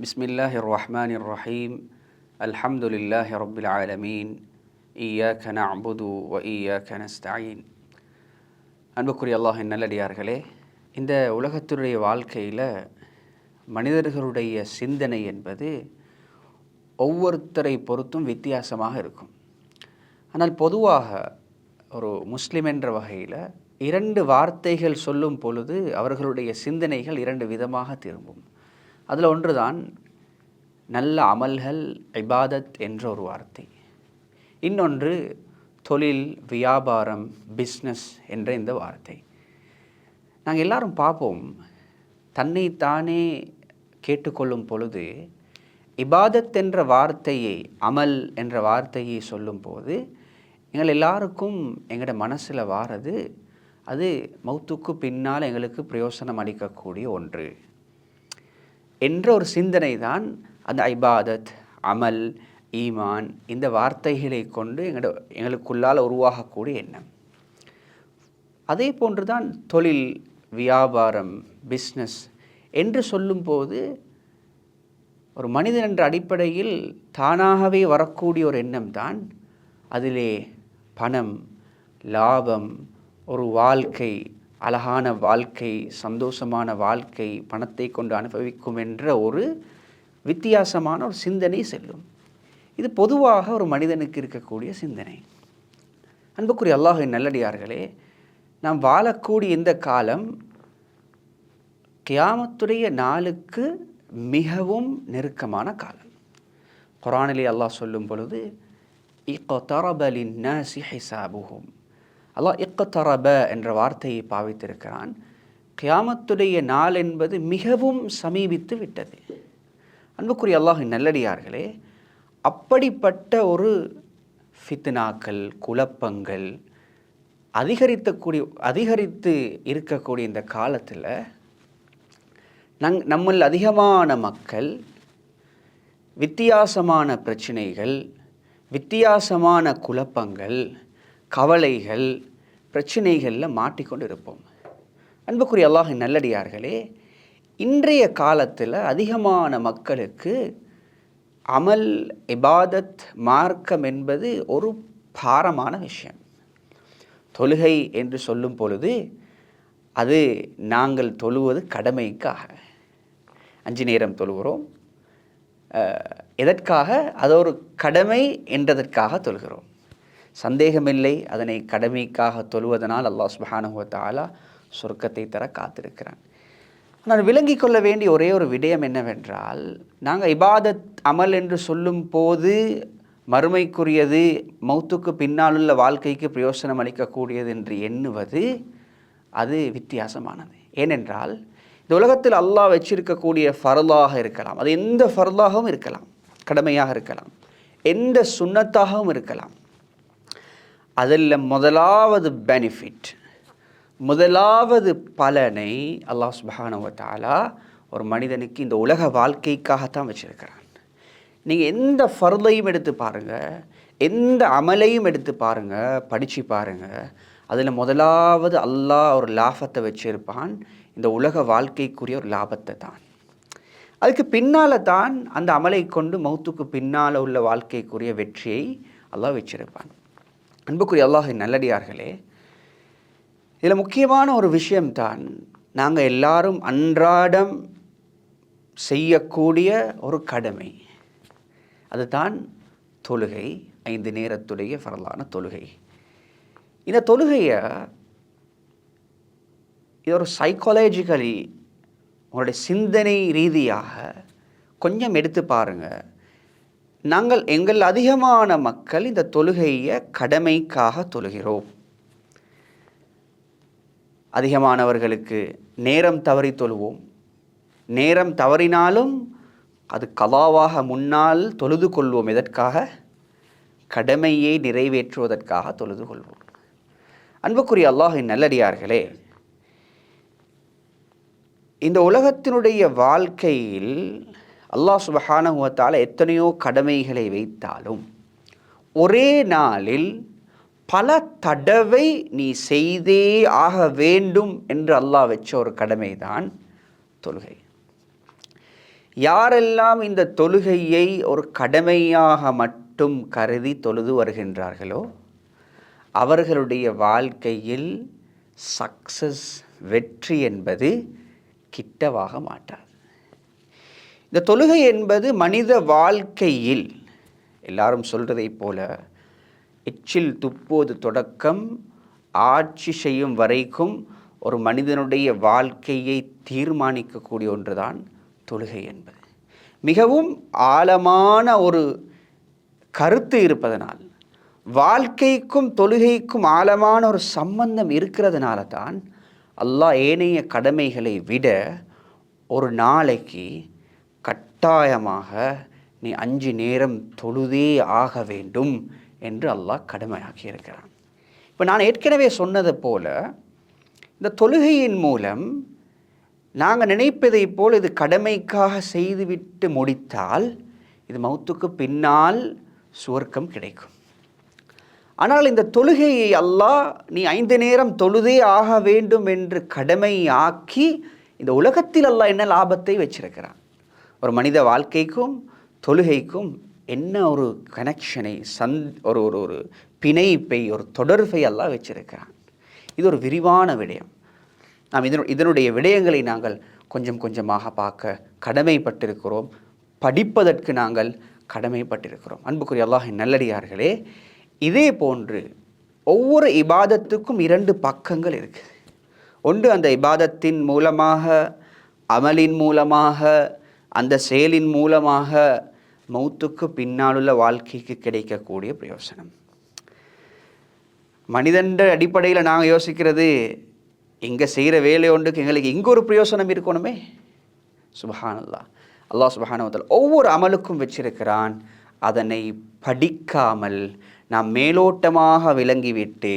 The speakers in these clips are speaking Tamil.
بسم الله الرحمن الرحيم الحمد لله رب العالمين إياك نعبد وإياك نستعين அன்புக்குரிய அல்லாஹின் நல்லடியார்களே இந்த உலகத்துடைய வாழ்க்கையில் மனிதர்களுடைய சிந்தனை என்பது ஒவ்வொருத்தரை பொறுத்தும் வித்தியாசமாக இருக்கும் ஆனால் பொதுவாக ஒரு முஸ்லிம் என்ற வகையில் இரண்டு வார்த்தைகள் சொல்லும் பொழுது அவர்களுடைய சிந்தனைகள் இரண்டு விதமாக திரும்பும் அதில் ஒன்று தான் நல்ல அமல்கள் இபாதத் என்ற ஒரு வார்த்தை. இன்னொன்று தொழில் வியாபாரம் பிஸ்னஸ் என்ற இந்த வார்த்தை. நாங்கள் எல்லாரும் பார்ப்போம் தன்னைத்தானே கேட்டுக்கொள்ளும் பொழுது இபாதத் என்ற வார்த்தையை அமல் என்ற வார்த்தையை சொல்லும்போது எங்கள் எல்லாருக்கும் எங்களோட மனசில் வாரது அது மௌத்துக்கு பின்னால் எங்களுக்கு பிரயோசனம் அளிக்கக்கூடிய ஒன்று. என்ற ஒரு சிந்தனை தான் அந்த ஐபாதத் அமல் ஈமான் இந்த வார்த்தைகளை கொண்டு எங்களோட எங்களுக்குள்ளால் உருவாகக்கூடிய எண்ணம். அதே போன்று தான் தொழில் வியாபாரம் பிஸ்னஸ் என்று சொல்லும்போது ஒரு மனிதன் என்ற அடிப்படையில் தானாகவே வரக்கூடிய ஒரு எண்ணம் தான் அதிலே பணம் லாபம் ஒரு வாழ்க்கை அழகான வாழ்க்கை சந்தோஷமான வாழ்க்கை பணத்தை கொண்டு அனுபவிக்கும் என்ற ஒரு வித்தியாசமான ஒரு சிந்தனை செல்லும். இது பொதுவாக ஒரு மனிதனுக்கு இருக்கக்கூடிய சிந்தனை. அன்புக்குரிய அல்லாஹின் நல்லடியார்களே நாம் வாழக்கூடிய இந்த காலம் கியாமத்துடைய நாளுக்கு மிகவும் நெருக்கமான காலம். குரானிலே அல்லாஹ் சொல்லும் பொழுது இக்கொத்தரபலின் நசி ஹிசாபுகும் அல்லாஹ் இக்கத்தரப என்ற வார்த்தையை பாவித்திருக்கிறான். கியாமத்துடைய நாள் என்பது மிகவும் சமீபித்து விட்டது. அன்புக்குரிய அல்லாஹின் நல்லடியார்களே அப்படிப்பட்ட ஒரு ஃபித்னாக்கள் குழப்பங்கள் அதிகரித்தக்கூடிய அதிகரித்து இருக்கக்கூடிய இந்த காலத்தில் நங் நம்மள் அதிகமான மக்கள் வித்தியாசமான பிரச்சனைகள் வித்தியாசமான குழப்பங்கள் கவலைகள் பிரச்சனைகளில் மாட்டிக்கொண்டு இருப்போம் அன்புக்குரிய அல்லாஹ் நல்லடியார்களே இன்றைய காலத்தில் அதிகமான மக்களுக்கு அமல் இபாதத் மார்க்கம் என்பது ஒரு பாரமான விஷயம். தொழுகை என்று சொல்லும் பொழுது அது நாங்கள் தொழுவது கடமைக்காக. அஞ்சு நேரம் தொழுகிறோம். எதற்காக? அது ஒரு கடமை என்றதற்காக தொழுகிறோம். சந்தேகமில்லை. அதனை கடமைக்காக தொழுவதனால் அல்லாஹ் சுபஹானுவத்தாலா சொர்க்கத்தை தர காத்திருக்கிறான். நான் விளங்கி கொள்ள வேண்டிய ஒரே ஒரு விடயம் என்னவென்றால் நாங்கள் இபாதத் அமல் என்று சொல்லும் போது மறுமைக்குரியது மௌத்துக்கு பின்னாலுள்ள வாழ்க்கைக்கு பிரயோசனம் அளிக்கக்கூடியது என்று எண்ணுவது அது வித்தியாசமானது. ஏனென்றால் இந்த உலகத்தில் அல்லாஹ் வச்சிருக்கக்கூடிய ஃபரலாக இருக்கலாம். அது எந்த ஃபரலாகவும் இருக்கலாம். கடமையாக இருக்கலாம். எந்த சுண்ணத்தாகவும் இருக்கலாம். அதில் முதலாவது பெனிஃபிட் முதலாவது பலனை அல்லாஹ் சுபஹானுவத்தாலா ஒரு மனிதனுக்கு இந்த உலக வாழ்க்கைக்காகத்தான் வச்சுருக்கிறான். நீங்கள் எந்த ஃபர்லையும் எடுத்து பாருங்கள் எந்த அமலையும் எடுத்து பாருங்கள் படித்து பாருங்கள் அதில் முதலாவது அல்லாஹ் ஒரு லாபத்தை வச்சுருப்பான். இந்த உலக வாழ்க்கைக்குரிய ஒரு லாபத்தை தான். அதுக்கு பின்னால் தான் அந்த அமலை கொண்டு மௌத்துக்கு பின்னால் உள்ள வாழ்க்கைக்குரிய வெற்றியை அல்லாஹ் வச்சிருப்பான். அன்புக்குரிய அல்லாஹின் நல்லடியார்களே இதில் முக்கியமான ஒரு விஷயம்தான் நாங்கள் எல்லாரும் அன்றாடம் செய்யக்கூடிய ஒரு கடமை. அதுதான் தொழுகை ஐந்து நேரத்துடைய வரலான தொழுகை. இந்த தொழுகையை இது ஒரு சைக்காலஜிக்கலி உங்களுடைய சிந்தனை ரீதியாக கொஞ்சம் எடுத்து பாருங்கள் நாங்கள் எங்கள் அதிகமான மக்கள் இந்த தொழுகையை கடமைக்காக தொழுகிறோம். அதிகமானவர்களுக்கு நேரம் தவறி தொழுவோம். நேரம் தவறினாலும் அது கலாவாக முன்னால் தொழுது கொள்வோம். எதற்காக? கடமையை நிறைவேற்றுவதற்காக தொழுது கொள்வோம். அன்புக்குரிய அல்லாஹின் நல்லடியார்களே இந்த உலகத்தினுடைய வாழ்க்கையில் அல்லாஹ் சுபஹானகுவத்தால் எத்தனையோ கடமைகளை வைத்தாலும் ஒரே நாளில் பல தடவை நீ செய்தே ஆக வேண்டும் என்று அல்லாஹ் வச்ச ஒரு கடமை தான் தொழுகை. யாரெல்லாம் இந்த தொழுகையை ஒரு கடமையாக மட்டும் கருதி தொழுது வருகின்றார்களோ அவர்களுடைய வாழ்க்கையில் சக்சஸ் வெற்றி என்பது கிட்டவாக மாட்டாது. இந்த தொழுகை என்பது மனித வாழ்க்கையில் எல்லாரும் சொல்கிறதைப் போல எச்சில் துப்போது தொடக்கம் ஆட்சி செய்யும் வரைக்கும் ஒரு மனிதனுடைய வாழ்க்கையை தீர்மானிக்கக்கூடிய ஒன்றுதான் தொழுகை என்பது. மிகவும் ஆழமான ஒரு கருத்து இருப்பதனால் வாழ்க்கைக்கும் தொழுகைக்கும் ஆழமான ஒரு சம்பந்தம் இருக்கிறதுனால தான் அல்லாஹ் ஏனைய கடமைகளை விட ஒரு நாளைக்கு கட்டாயமாக நீ அஞ்சு நேரம் தொழுதே ஆக வேண்டும் என்று அல்லாஹ் கடமையாக்கி இருக்கிறான். இப்போ நான் ஏற்கனவே சொன்னது போல இந்த தொழுகையின் மூலம் நாங்கள் நினைப்பதை போல் இது கடமைக்காக செய்துவிட்டு முடித்தால் இது மௌத்துக்கு பின்னால் சுவர்க்கம் கிடைக்கும். ஆனால் இந்த தொழுகையை அல்லாஹ் நீ ஐந்து நேரம் தொழுதே ஆக வேண்டும் என்று கடமையாக்கி இந்த உலகத்தில் அல்லாஹ் என்ன லாபத்தை வச்சிருக்கிறான்? ஒரு மனித வாழ்க்கைக்கும் தொழுகைக்கும் என்ன ஒரு கனெக்ஷனை சந் ஒரு ஒரு ஒரு பிணைப்பை ஒரு தொடர்பை எல்லாம் வச்சிருக்கிறான். இது ஒரு விரிவான விடயம். நாம் இதனு இதனுடைய விடயங்களை நாங்கள் கொஞ்சம் கொஞ்சமாக பார்க்க கடமைப்பட்டிருக்கிறோம். படிப்பதற்கு நாங்கள் கடமைப்பட்டிருக்கிறோம். அன்புக்குரிய அல்லாஹின் நல்லடியார்களே இதே போன்று ஒவ்வொரு இபாதத்துக்கும் இரண்டு பக்கங்கள் இருக்குது. ஒன்று அந்த இபாதத்தின் மூலமாக அமலின் மூலமாக அந்த செயலின் மூலமாக மௌத்துக்கு பின்னாலுள்ள வாழ்க்கைக்கு கிடைக்கக்கூடிய பிரயோசனம். மனிதன்ற அடிப்படையில் நாங்கள் யோசிக்கிறது இங்கே செய்கிற வேலை ஒன்றுக்கு எங்களுக்கு இங்கே ஒரு பிரயோசனம் இருக்கணுமே? சுபஹானல்லா அல்லாஹ் சுபஹானவத்தால் ஒவ்வொரு அமலுக்கும் வச்சிருக்கிறான். அதனை படிக்காமல் நாம் மேலோட்டமாக விளங்கிவிட்டு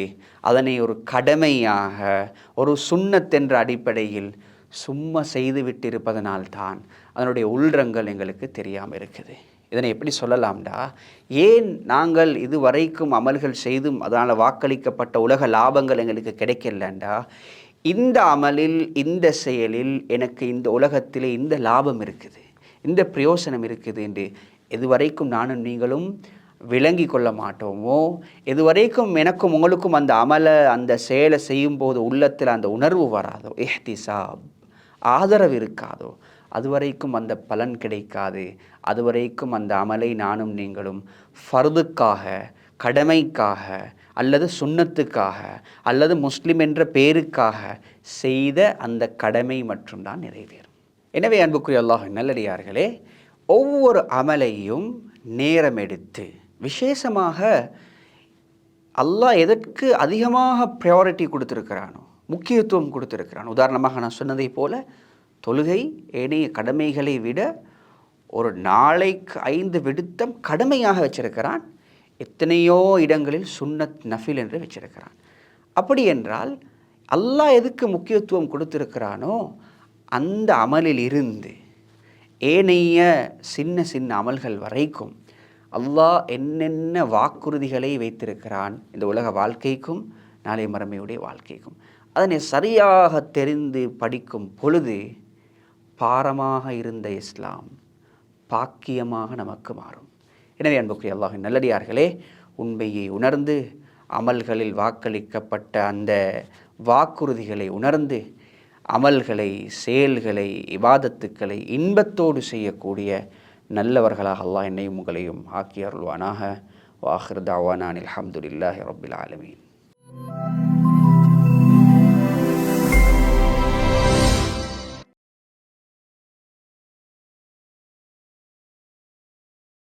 அதனை ஒரு கடமையாக ஒரு சுண்ணத்தென்ற அடிப்படையில் சும்மா செய்து விட்டிருப்பதனால்தான் அதனுடைய உள்ரங்கள் எங்களுக்கு தெரியாமல் இருக்குது. இதனை எப்படி சொல்லலாம்டா? ஏன் நாங்கள் இதுவரைக்கும் அமல்கள் செய்தும் அதனால் வாக்களிக்கப்பட்ட உலக லாபங்கள் எங்களுக்கு கிடைக்கலண்டா? இந்த அமலில் இந்த செயலில் எனக்கு இந்த உலகத்திலே இந்த லாபம் இருக்குது. இந்த பிரயோசனம் இருக்குது என்று எதுவரைக்கும் நானும் நீங்களும் விளங்கி கொள்ள மாட்டோமோ? இதுவரைக்கும் எனக்கும் உங்களுக்கும் அந்த அமலை அந்த செயலை செய்யும்போது உள்ளத்தில் அந்த உணர்வு வராதோ? எஹ்திசாப் ஆதரவு இருக்காதோ? அதுவரைக்கும் அந்த பலன் கிடைக்காது. அதுவரைக்கும் அந்த அமலை நானும் நீங்களும் ஃபர்துக்காக கடமைக்காக அல்லது சுண்ணத்துக்காக அல்லது முஸ்லீம் என்ற பேருக்காக செய்த அந்த கடமை மட்டும்தான் நிறைவேறும். எனவே அன்புக்குரிய அல்லாஹ் நல்லடியார்களே ஒவ்வொரு அமலையும் நேரம் எடுத்து விசேஷமாக அல்லாஹ் எதற்கு அதிகமாக ப்ரையாரிட்டி கொடுத்துருக்கிறானோ முக்கியத்துவம் கொடுத்துருக்கிறான் உதாரணமாக நான் சொன்னதை போல தொழுகை ஏனைய கடமைகளை விட ஒரு நாளைக்கு ஐந்து விடுத்தம் கடமையாக வச்சிருக்கிறான். எத்தனையோ இடங்களில் சுன்னத் நஃபில் என்று வச்சிருக்கிறான். அப்படி என்றால் அல்லாஹ் எதுக்கு முக்கியத்துவம் கொடுத்திருக்கிறானோ அந்த அமலில் இருந்து ஏனைய சின்ன சின்ன அமல்கள் வரைக்கும் அல்லாஹ் என்னென்ன வாக்குறுதிகளை வைத்திருக்கிறான் இந்த உலக வாழ்க்கைக்கும் நாளை மறுமையுடைய வாழ்க்கைக்கும். அதனை சரியாக தெரிந்து படிக்கும் பொழுது பாரமாக இருந்த இஸ்லாம் பாக்கியமாக நமக்கு மாறும். எனவே அன்புக்குரிய அல்லாஹின் நல்லடியார்களே உண்மையை உணர்ந்து அமல்களில் வாக்களிக்கப்பட்ட அந்த வாக்குறுதிகளை உணர்ந்து அமல்களை செயல்களை இவாதத்துக்களை இன்பத்தோடு செய்யக்கூடிய நல்லவர்களாக அல்லாஹ் என்னையும் உங்களையும் ஆக்கி அருள்வானாக. வாஹிர் தாவானான் அலமதுல்லாஹி ரபில் ஆலமீன்.